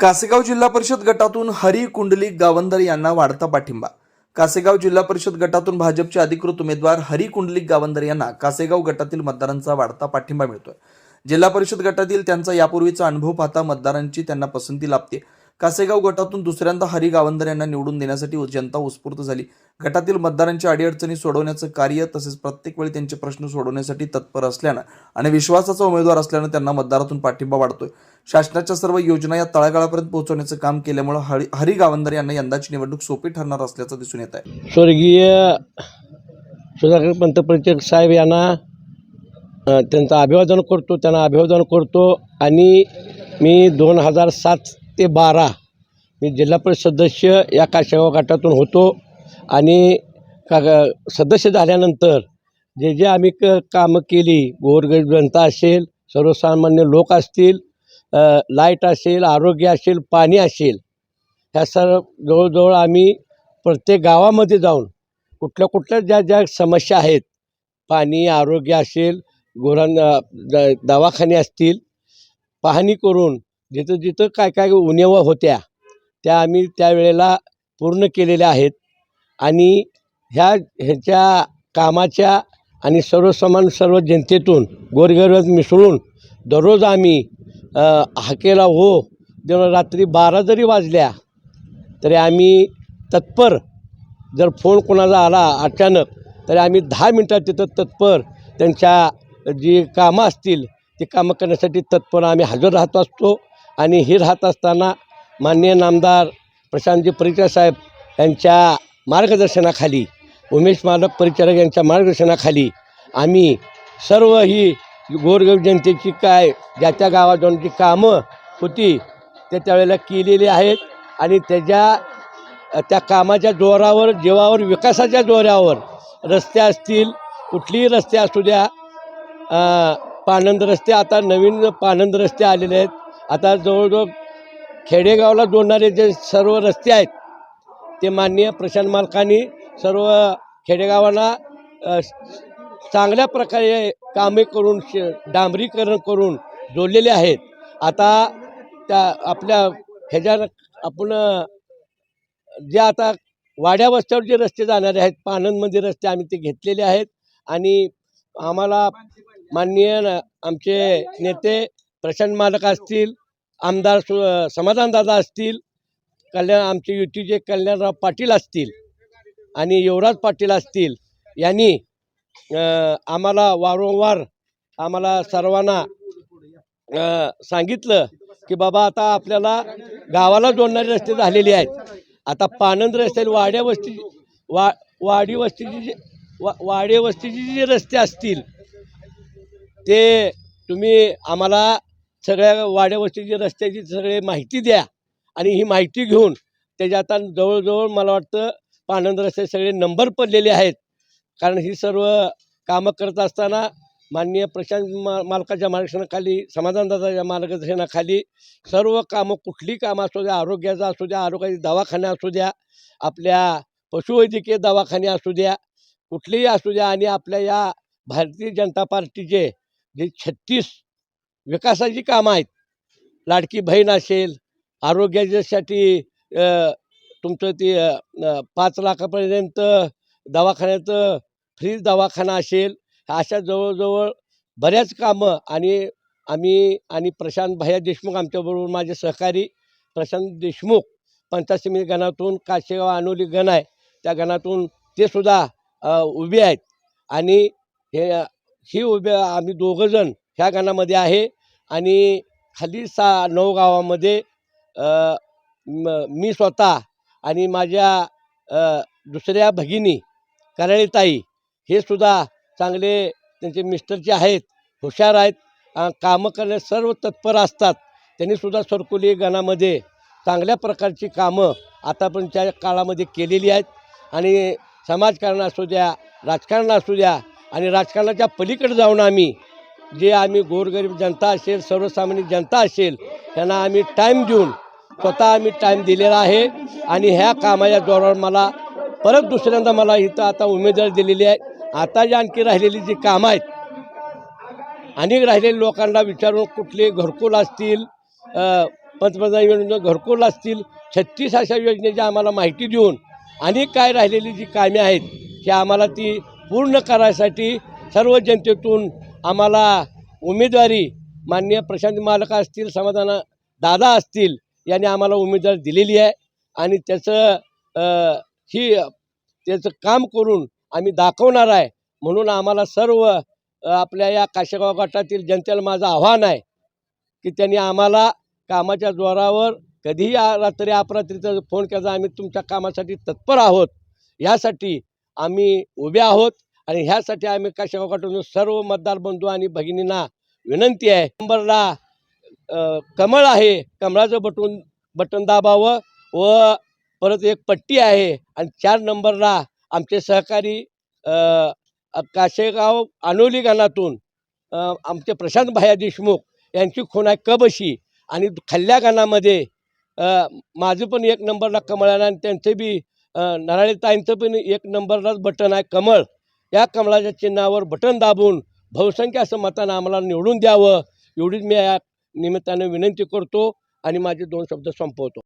कासेगाव जिल्हा परिषद गटातून हरी कुंडलिक गावंदर यांना वाढता पाठिंबा. कासेगाव जिल्हा परिषद गटातून भाजपचे अधिकृत उमेदवार हरी कुंडलिक गावंदर यांना कासेगाव गटातील मतदारांचा वाढता पाठिंबा मिळतोय. जिल्हा परिषद गटातील त्यांचा यापूर्वीचा अनुभव पाहता मतदारांची त्यांना पसंती लाभते. कासेगाव गटातून दुसऱ्यांदा हरी गावंदर यांना निवडून देण्यासाठी जनता उत्स्फूर्त झाली. गटातील मतदारांच्या अडीअडचणी सोडवण्याचं कार्य तसेच प्रत्येक वेळी त्यांचे प्रश्न सोडवण्यासाठी तत्पर असल्यानं आणि विश्वासाचा उमेदवार असल्यानं त्यांना मतदारातून पाठिंबा वाढतोय. शासनाच्या सर्व योजना या तळागाळापर्यंत पोहोचवण्याचं काम केल्यामुळे हरी हरी गावंदर यांना यंदाची निवडणूक सोपी ठरणार असल्याचं दिसून येत आहे स्वर्गीय सुधाकर पंतप्रतिक साहेब यांना त्यांचं अभिवादन करतो त्यांना अभिवादन करतो आणि मी दोन हजार सात ते बारा. मी जिल्हा परिषद सदस्य या काशेगाव गटातून होतो आणि का सदस्य झाल्यानंतर जे जे आम्ही क कामं केली गोरगरीब जनता असेल सर्वसामान्य लोक असतील लाइट असेल आरोग्य असेल पाणी असेल ह्या सर्व जवळजवळ आम्ही प्रत्येक गावामध्ये जाऊन कुठल्या कुठल्या ज्या ज्या समस्या आहेत पाणी आरोग्य असेल गुरांना द दवाखाने असतील पाहणी करून जिथं जिथं काय काय उणेवा होत्या त्या आम्ही त्यावेळेला पूर्ण केलेल्या आहेत. आणि ह्या ह्याच्या कामाच्या आणि सर्वसमान सर्व जनतेतून गोरगरज मिसळून दररोज आम्ही हाकेला हो जेव्हा रात्री बारा जरी वाजल्या तरी आम्ही तत्पर जर फोन कोणाचा आला अचानक तरी आम्ही दहा मिनटात तिथं तत्पर त्यांच्या जी कामं असतील ती कामं करण्यासाठी तत्पर आम्ही हजर राहत असतो. आणि हे राहत असताना माननीय नामदार प्रशांतजी परिचार साहेब यांच्या मार्गदर्शनाखाली उमेश माधव परिचारक यांच्या मार्गदर्शनाखाली आम्ही सर्व ही गोरगरीब जनतेची काय ज्या त्या गावात जाऊन जी कामं होती ते त्यावेळेला केलेली आहेत आणि त्याच्या त्या कामाच्या जोरावर जीवावर विकासाच्या जोरावर रस्ते असतील कुठलीही रस्ते असू द्या पानंद पाणंद रस्ते आता नवीन पाणंद रस्ते आलेले आहेत. आता जवळजवळ खेडेगावला जोडणारे जे सर्व रस्ते आहेत ते माननीय प्रशांत मालकांनी सर्व खेडेगावांना चांगल्या प्रकारे कामे करून श डांबरीकरण करून जोडलेले आहेत. आता त्या आपल्या ह्याच्या आपण जे आता वाड्या वस्त्यावर जे रस्ते जाणारे आहेत पाणंदमध्ये रस्ते आम्ही ते घेतलेले आहेत आणि आम्हाला माननीय आमचे नेते प्रशांत मालक असतील आमदार सु समाधानदादा असतील कल्याण आमचे युतीचे कल्याणराव पाटील असतील आणि युवराज पाटील असतील यांनी आम्हाला वारंवार आम्हाला सर्वांना सांगितलं की बाबा आता आपल्याला गावाला जोडणारे रस्ते झालेले आहेत. आता पाणंद रस्ते वाड्या वस्ती वा वाडी वस्तीची जे वा वाडे वस्तीची जे रस्ते असतील ते तुम्ही आम्हाला सगळ्या वाड्यावस्तीची रस्त्याची सगळे माहिती द्या आणि ही माहिती घेऊन त्याच्या आता जवळजवळ मला वाटतं पाणंद रस्ते सगळे नंबर पडलेले आहेत. कारण ही सर्व कामं करत असताना माननीय प्रशांत मा मालकाच्या मार्गदर्शनाखाली समाधानदादाच्या मार्गदर्शनाखाली सर्व कामं कुठली कामं असू द्या आरोग्याचा असू द्या आरोग्याचे दवाखाने असू द्या आपल्या पशुवैद्यकीय दवाखाने असू द्या कुठलेही असू द्या आणि आपल्या या भारतीय जनता पार्टीचे जे छत्तीस विकासाची कामं आहेत. लाडकी बहीण असेल आरोग्याच्यासाठी तुमचं ते पाच लाखापर्यंत दवाखान्याचं फ्री दवाखाना असेल अशा जवळजवळ बऱ्याच कामं आणि आम्ही आणि प्रशांत भैया देशमुख आमच्याबरोबर माझे सहकारी प्रशांत देशमुख पंचायत समिती गणातून काशेगाव अनोली गण आहे. त्या गणातून ते सुद्धा उभे आहेत आणि हे ही उभे आम्ही दोघंजण ह्या गणामध्ये आहे. आणि खाली सा नऊ गावामध्ये मी स्वतः आणि माझ्या दुसऱ्या भगिनी कराळीताई हे सुद्धा चांगले त्यांचे मिस्टरचे आहेत हुशार आहेत कामं करण्यास सर्व तत्पर असतात. त्यांनीसुद्धा सरकुली गणामध्ये चांगल्या प्रकारची कामं आतापर्यंतच्या काळामध्ये केलेली आहेत. आणि समाजकारण असू द्या राजकारण असू द्या आणि राजकारणाच्या पलीकडे जाऊन आम्ही जे आम्ही गोरगरीब जनता असेल सर्वसामान्य जनता असेल त्यांना आम्ही टाईम देऊन स्वतः आम्ही टाईम दिलेला आहे. आणि ह्या कामाच्या जोरावर मला परत दुसऱ्यांदा मला इथं आता उमेदवारी दिलेली आहे. आता जी आणखी राहिलेली जी कामं आहेत अनेक राहिलेल्या लोकांना विचारून कुठले घरकुल असतील पंतप्रधान योजना घरकुल असतील छत्तीस अशा योजनेची आम्हाला माहिती देऊन आणि काय राहिलेली जी कामे आहेत की आम्हाला ती पूर्ण करायसाठी सर्व जनतेतून आम्हाला उमेदवारी माननीय प्रशांत मालका असतील समाधान दादा असतील यांनी आम्हाला उमेदवारी दिलेली आहे. आणि त्याचं ही त्याचं काम करून आम्ही दाखवणार आहे. म्हणून आम्हाला सर्व आपल्या या काशेगाव गटातील जनतेला माझं आव्हान आहे की त्यांनी आम्हाला कामाच्या जोरावर कधीही रात्री अपरात्रीचा फोन केला आम्ही तुमच्या कामासाठी तत्पर आहोत. यासाठी आम्ही उभे आहोत. आणि ह्यासाठी आम्ही काशेगाव सर्व मतदार बंधू आणि भगिनींना विनंती आहे नंबरला कमळ आहे कमळाचं बटून बटन दाबावं व परत एक पट्टी आहे आणि चार नंबरला आमचे सहकारी काशेगाव आनोली गानातून आमचे प्रशांत भाया देशमुख यांची खूण आहे कबशी आणि खाल्ल्या गानामध्ये माझं पण एक नंबरला कमळ आहे आणि त्यांचं बी नराळीताईंचं नराळे ताईंचं पण एक नंबरलाच बटन आहे कमळ. या कमळाच्या चिन्हावर बटन दाबून बहुसंख्य असं मतानं आम्हाला निवडून द्यावं एवढीच मी या निमित्तानं विनंती करतो आणि माझे दोन शब्द संपवतो.